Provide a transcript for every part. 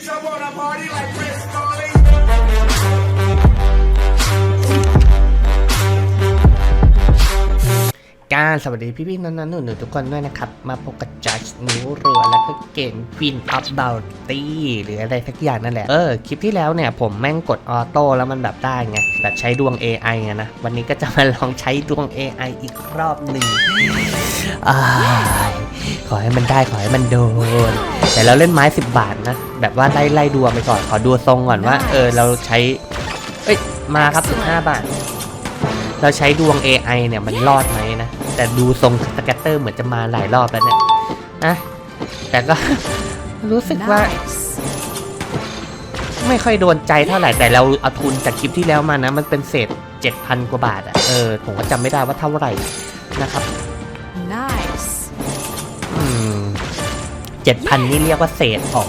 bitch, I wanna party like Chris Farley. การสวัสดีพี่ๆน้องๆหนูๆทุกคนด้วยนะครับ มาพบกับจัสนิวรัวแล้วก็เกมฟินอัพเบลตี้หรืออะไรสักอย่างนั่นแหละ เออ คลิปที่แล้วเนี่ยผมแม่งกดออโต้แล้วมันแบบได้ไง แบบใช้ดวง AI ไงนะ วันนี้ก็จะมาลองใช้ดวง AI อีกรอบหนึ่งอ้า ขอให้มันได้ขอให้มันโดนแต่เราเล่นไม้ 10 บาทนะ แบบว่าไล่ไล่ดวไปก่อน ขอดูทรงก่อนว่า เออเราใช้ เอ้ย มาครับ 15 บาท เราใช้ดวง AI เนี่ยมันรอดไหมนะ แต่ดูทรงสแกตเตอร์เหมือนจะมาหลายรอบแล้วเนี่ยนะแต่ก็ รู้สึกว่า ไม่ค่อยโดนใจเท่าไหร่ แต่เราเอาทุนจากคลิปที่แล้วมานะ มันเป็นเศษ 7,000 กว่าบาทอะเออ ผมก็จำไม่ได้ว่าเท่าไหร่นะครับ เจ็ดพันนี่เรียกว่าเศษอ๋อ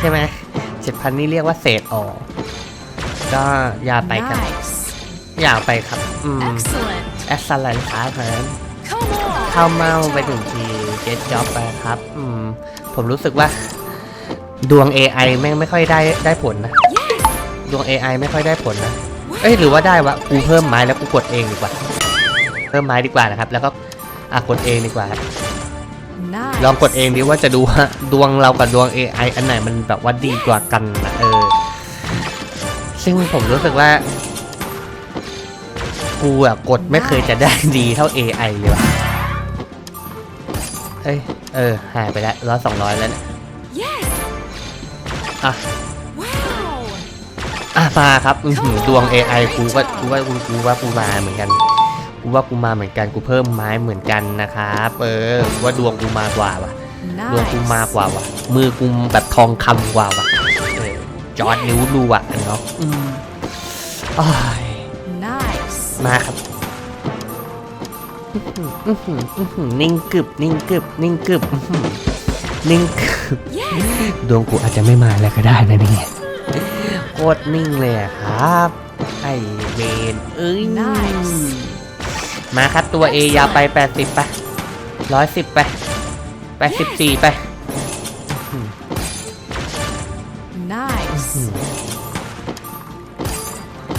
ใช่ไหมเจ็ดพันนี่เรียกว่าเศษอ๋อก็อย่าไปกัน Nice. อย่าไปครับ อืม Excellent. แอสซันไลน์ครับนั้น Come on. เข้าเมาไปถึงทีเจ็ดจ็อบไปครับ อืม ผมรู้สึกว่า ดวง AI แม่งไม่ค่อยได้ได้ผลนะ ดวง AI ไม่ค่อยได้ผลนะ เอ้ยหรือว่าได้วะ กูเพิ่มไม้แล้วกูกดเองดีกว่า เพิ่มไม้ดีกว่านะครับ แล้วก็อะกดเองดีกว่า Nice. ลองกดเองดิว่าจะดูว่าดวงเรากับดวง AI อันไหนมันแบบว่าดีกว่ากันนะเออ ซึ่งผมรู้สึกว่า กูอะกดไม่เคยจะได้ดีเท่า AI เลยว่ะ เอ้ย เออ หายไปแล้วร้อยสองร้อยแล้วเนี่ย Yes. อะ Wow. อะมาครับอื้อหือดวง AI กูว่ากูว่ากูกูว่ากูมาเหมือนกัน กูว่ากูมาเหมือนกันกูเพิ่มไม้เหมือนกันนะครับเออกูว่าดวงกูมากว่าว่ะดวงกู Nice. มากกว่าว่ะ มือกูแบบทองคำกว่าว่ะเออจอดนิ้วรูอะเนาะอืมอ้าย Nice. มาครับอื้อหืออื้อหืออื้อหือนิ่งกึบนิ่งกึบนิ่งกึบอื้อหือนิ่งกึบ Yes. ดวงกูอาจจะไม่มาแล้วก็ได้นะเนี่ยโคตรนิ่งเลยอะครับ ไอเวนเอ้ย Nice มาครับตัว A ยาวไป 80 ไป110ไป84ไป Nice.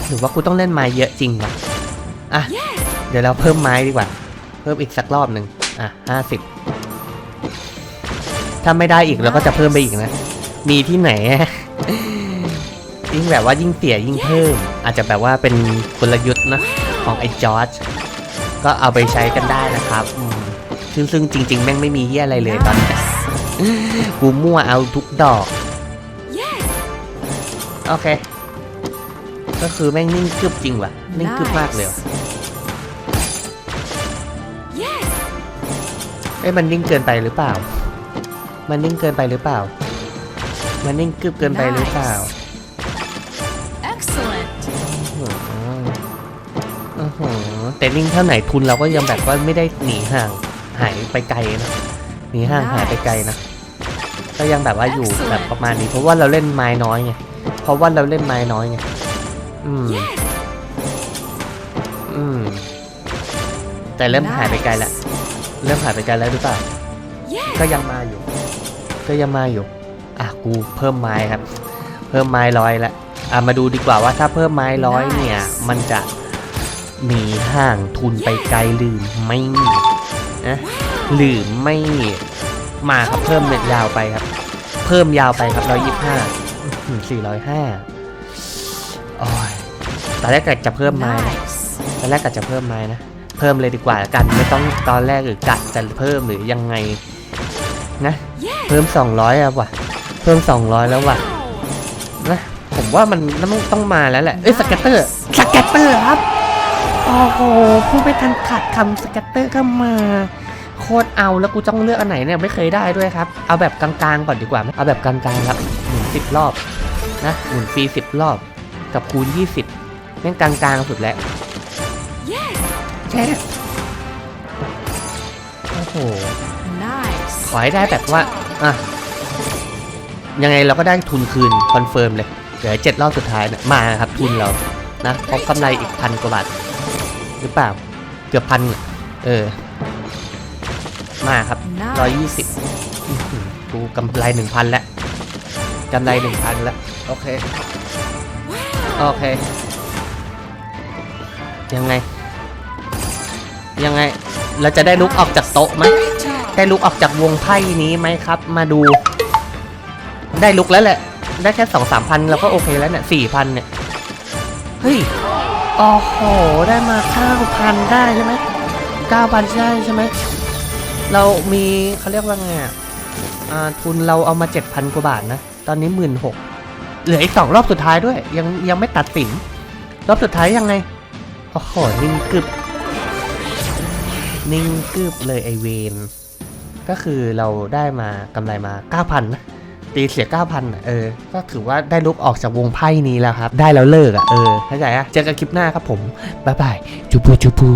หรือว่ากูต้องเล่นไม้เยอะจริงวะอะเดี๋ยวเราเพิ่มไม้ดีกว่า เพิ่มอีกสักรอบหนึ่งอะห้าสิบถ้าไม่ได้อีกเราก็จะเพิ่มไปอีกนะ มีที่ไหน ยิ่งแบบว่ายิ่งเสียยิ่งเพิ่ม อาจจะแบบว่าเป็นกลยุทธ์นะ ของไอ้จอร์จ ก็เอาไปใช้กันได้นะครับอืมซึ่งซึ่งจริง ๆ แม่งไม่มีเฮียอะไรเลยตอนนี้ Nice. กูมั่วเอาทุกดอก Yes. โอเค ก็คือแม่งนิ่งกึบจริงว่ะ นิ่งกึบมากเลยว่ะ Yes. เอ้ยมันนิ่งเกินไปหรือเปล่า มันนิ่งเกินไปหรือเปล่า มันนิ่งกึบเกินไปหรือเปล่า แต่นิ่งเท่าไหนทุนเราก็ยังแบบว่าไม่ได้หนีห่างหายไปไกลนะหนีห่างหายไปไกลนะก็ยังแบบว่าอยู่แบบประมาณนี้ เพราะว่าเราเล่นไม้น้อยไงเพราะว่าเราเล่นไม้น้อยไงอืม Yes. อืมแต่เริ่มหายไปไกลแล้วเริ่มหายไปไกลแล้วหรือเปล่า Yes. ก็ยังมาอยู่ ก็ยังมาอยู่อะกูเพิ่มไม้ครับ เพิ่มไม้ร้อยละอะมาดูดีกว่าว่าถ้าเพิ่มไม้ร้อยเนี่ย มันจะ หนีห่างทุนไปไกลหรือไม่นะหรือไม่มาครับเพิ่มเม็ดยาวไปครับ เพิ่มยาวไปครับร้อยยี่ห้าสี่ร้อยห้าโอ้ยตอนแรกกะจะเพิ่มไม้นะตอนแรกกะจะเพิ่มไม้นะ เพิ่มเลยดีกว่ากันไม่ต้องตอนแรกหรือกะจะเพิ่มหรือยังไงนะ เพิ่ม200อะว่ะ เพิ่ม200แล้วว่ะนะผมว่ามันต้องต้องมาแล้วแหละ เอ้ยสเก็ตเตอร์สเก็ตเตอร์ครับ โอ้โหพูดไม่ทันขาดคำสเก็ตเตอร์ก็มาโคตรเอาแล้วกูต้องเลือกอันไหนเนี่ยไม่เคยได้ด้วยครับ เอาแบบกลางๆก่อนดีกว่าไหมเอาแบบกลางๆครับหมุนสิบรอบนะหมุนฟรีสิบรอบ กับคูณ20แม่งกลางๆสุดแล้ว Yes. แช่โอ้โห Nice. ขอให้ได้แบบว่าอะยังไงเราก็ได้ทุนคืนคอนเฟิร์มเลยเหลือเจ็ดรอบสุดท้ายนะมาครับทุนเรานะพบกำไรอีกพันกว่าบาท หรือเปล่า เกือบพันอะเออ มาครับร้อยยี่สิบ Nice. กูกำไรหนึ่งพันแล้วกำไรหนึ่งพันแล้ว โอเค โอเค ยังไง ยังไง เราจะได้ลุกออกจากโต๊ะไหม Great job. ได้ลุกออกจากวงไพ่นี้ไหมครับ มาดู ได้ลุกแล้วแหละ ได้แค่สองสามพันเราก็โอเคแล้วเนี่ยสี่พันเนี่ย เฮ้ย โอ้โห ได้มาเก้าพันได้ใช่ไหมเก้าพันได้ใช่ไหม เรามีเขาเรียกว่าไงอะอ่าทุนเราเอามาเจ็ดพันกว่าบาทนะ ตอนนี้หมื่นหกเหลืออีกสองรอบสุดท้ายด้วย ยังยังไม่ตัดสิน รอบสุดท้ายยังไง โอ้โห นิ่งกึบ นิ่งกึบเลยไอเวน ก็คือเราได้มากำไรมา9,000นะ ตีเสีย9,000อะเออ ก็ถือว่าได้ลุกออกจากวงไพ่นี้แล้วครับ ได้แล้วเลิกอะ เออเข้าใจอะ เจอกันคลิปหน้าครับผม บ๊ายบาย จูบูจูบู